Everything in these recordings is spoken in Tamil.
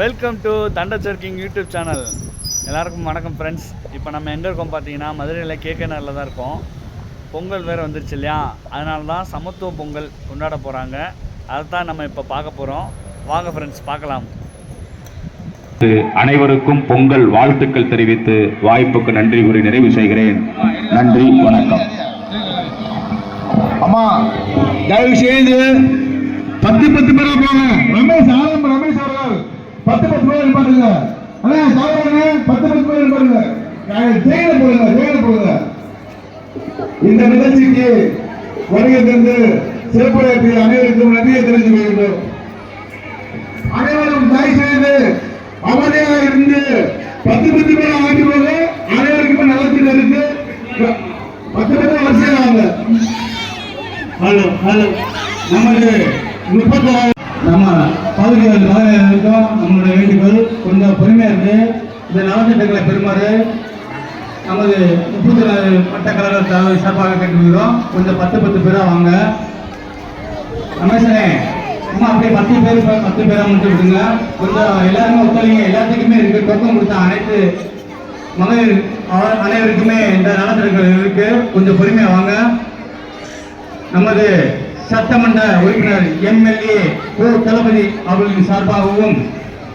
வெல்கம் டு தண்டச்சர்க்கிங் யூடியூப் சேனல் எல்லாருக்கும் வணக்கம் ஃப்ரெண்ட்ஸ் இப்போ நம்ம எங்கே இருக்கோம் பார்த்தீங்கன்னா மதுரையில் கேகேனரில் தான் இருக்கோம். பொங்கல் வேறு வந்துருச்சு இல்லையா? அதனால தான் சமத்துவ பொங்கல் கொண்டாட போகிறாங்க அதை தான் நம்ம இப்போ பார்க்க போகிறோம் வாங்க ஃப்ரெண்ட்ஸ் பார்க்கலாம். அனைவருக்கும் பொங்கல் வாழ்த்துக்கள் தெரிவித்து வாய்ப்புக்கு நன்றி கூறி நிறைவு செய்கிறேன். நன்றி வணக்கம். அம்மா தயவு செய்து பத்து பத்து பேரா போங்க ரமேஷ் ஆரம்ப ரமேஷ் அவர்கள். பத்து பத்து பேர் பாருங்க. அண்ணா சாதாரண பத்து பத்து பேர் பாருங்க. தேயிலை போடுங்க தேயிலை போடுங்க. இந்த நிகழ்ச்சிக்கு வருகை தந்து சிறப்புரையாற்றிய அனைவருக்கும் நன்றியை தெரிவித்துக் கொள்கிறோம் அனைவரும் தயவு செய்து அமைதியாக இருந்து பத்து பத்து பேர் ஆகி போது அனைவருக்குமே நலத்தில் இருக்கு. பத்து பேர் வரிசையாக ஹலோ ஹலோ. நமது முப்பத்தி நம்ம பாதுகாப்பு இருக்கோம் நம்மளுடைய வேண்டுகோள் கொஞ்சம் பொறுமையா இருக்குது இந்த நலத்திட்டங்களை பெறுமாறு நமது முப்பத்தி நாலு வட்டக்கழக தலைவர் சார்பாக கேட்டுக்கிறோம் கொஞ்சம் பத்து பத்து பேரா வாங்க. ரமேஷனே அம்மா அப்படியே பத்து பேர் பத்து பேரா மட்டும் விடுங்க. கொஞ்சம் எல்லாருமே ஒத்துழைங்க. எல்லாத்துக்குமே இருக்கு. டோக்கன் கொடுத்த அனைத்து மகளிர் அனைவருக்குமே இந்த நலத்திட்டங்கள் இருக்கு. கொஞ்சம் பொறுமையா வாங்க. நமது சட்டமன்ற உறுப்பினர் எம்எல்ஏ ஓ தளபதி அவர்களின் சார்பாகவும்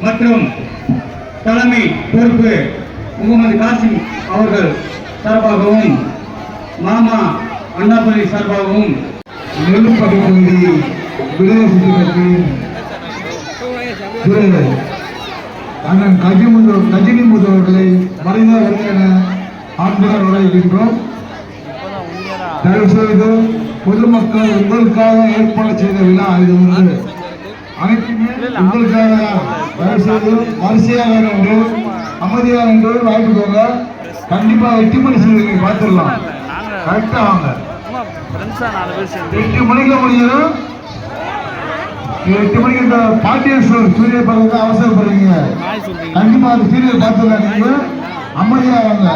மற்றும் தலைமை பொறுப்பு முகமது காசிம் அவர்கள் சார்பாகவும் மாமா அண்ணாமலை சார்பாகவும் நெல்லுப்படை தொகுதி திரு அண்ணன் கஜிமுது கஜினிமுது அவர்களை மறைந்த வருக என ஆண்புடன் வரவேற்கின்றோம். தயவு செய்து பொதுமக்கள் உங்களுக்காக ஏற்பாடு செய்த விழா இது வந்து. அனைத்துமே உங்களுக்காக தயவு செய்து வரிசையாக நின்று அமைதியாக நின்று வாய்ப்புக்கோங்க கண்டிப்பாக எட்டு மணி செய்தி பார்த்துடலாம். கரெக்டாக கரெக்டா வாங்க. எட்டு மணிக்கு முடியும் எட்டு மணிக்கு இந்த பாட்டியன் ஷோ சூரிய பகலுக்கு அவசரப்படுறீங்க. நாய் கண்டிப்பா அந்த சீரியல் பார்த்துடலாம் நீங்க. அமைதியா வாங்க.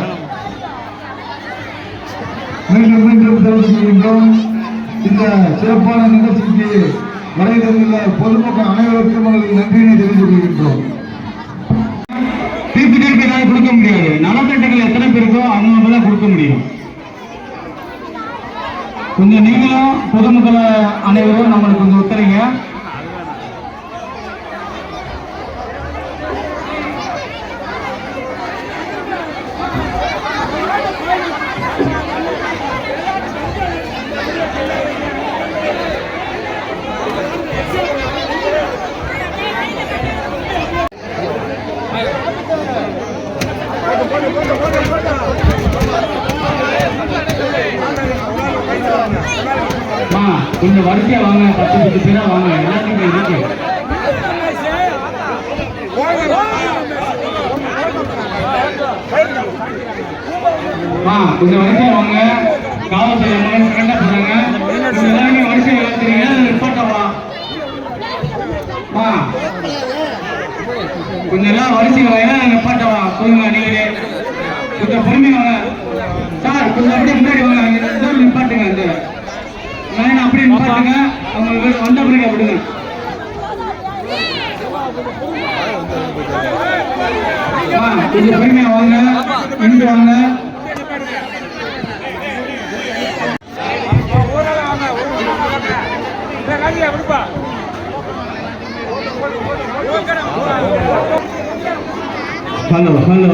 மீண்டும் மீண்டும் தெரிவித்துக்கொள்கின்றோம் இந்த சிறப்பான நிகழ்ச்சிக்கு வரைதலுள்ள பொதுமக்கள் அனைவருக்கும் உங்களுக்கு நன்றியினை தெரிவித்துக் கொள்கின்றோம். திருப்பி திருப்பி கொடுக்க முடியாது. நலத்திட்டங்கள் எத்தனை பேருக்கோ அவங்க தான் கொடுக்க முடியும். கொஞ்சம் நீங்களும் பொதுமக்கள் அனைவரும் நம்மளுக்கு கொஞ்சம் ஒத்துறீங்க. அம்மா, கொஞ்சம் வரிசையா வாங்க பத்து பத்து பேரா வாங்க எல்லாத்தையும் இருக்கு அம்மா, கொஞ்சம் வரிசையா வாங்க. காவல்துறை அம்மா ஃப்ரெண்டா போறாங்க எல்லாருமே வரிசையா கொஞ்சம் எல்லாம் வரிசையா வாங்க நிப்பாட்ட வா. சொல்லுங்க நீங்களே? கொஞ்சம் பொறுமையாக வாங்க. சார் கொஞ்சம் அப்படியே முன்னாடி வாங்க இங்க ரெண்டு பேரும் நிப்பாட்டுங்க அந்த லைன் அப்படியே நிப்பாட்டுங்க அவங்க வந்த பிறகு விடுங்க ஆ, கொஞ்சம் பொறுமையா வாங்க நின்று வாங்க ஹலோ ஹலோ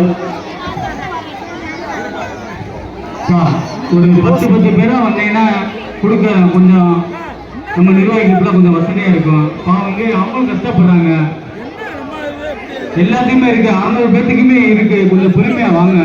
ஒரு பத்து பத்து பேரா வந்தீங்கன்னா கொடுக்க கொஞ்சம் நம்ம நிர்வாகிகளுக்குலாம் கொஞ்சம் வசதியா இருக்கும். அவங்க அவங்களும் கஷ்டப்படுறாங்க. எல்லாத்தையுமே இருக்கு. அறுநூறு பேர்த்துக்குமே இருக்கு. கொஞ்சம் பொறுமையா வாங்க.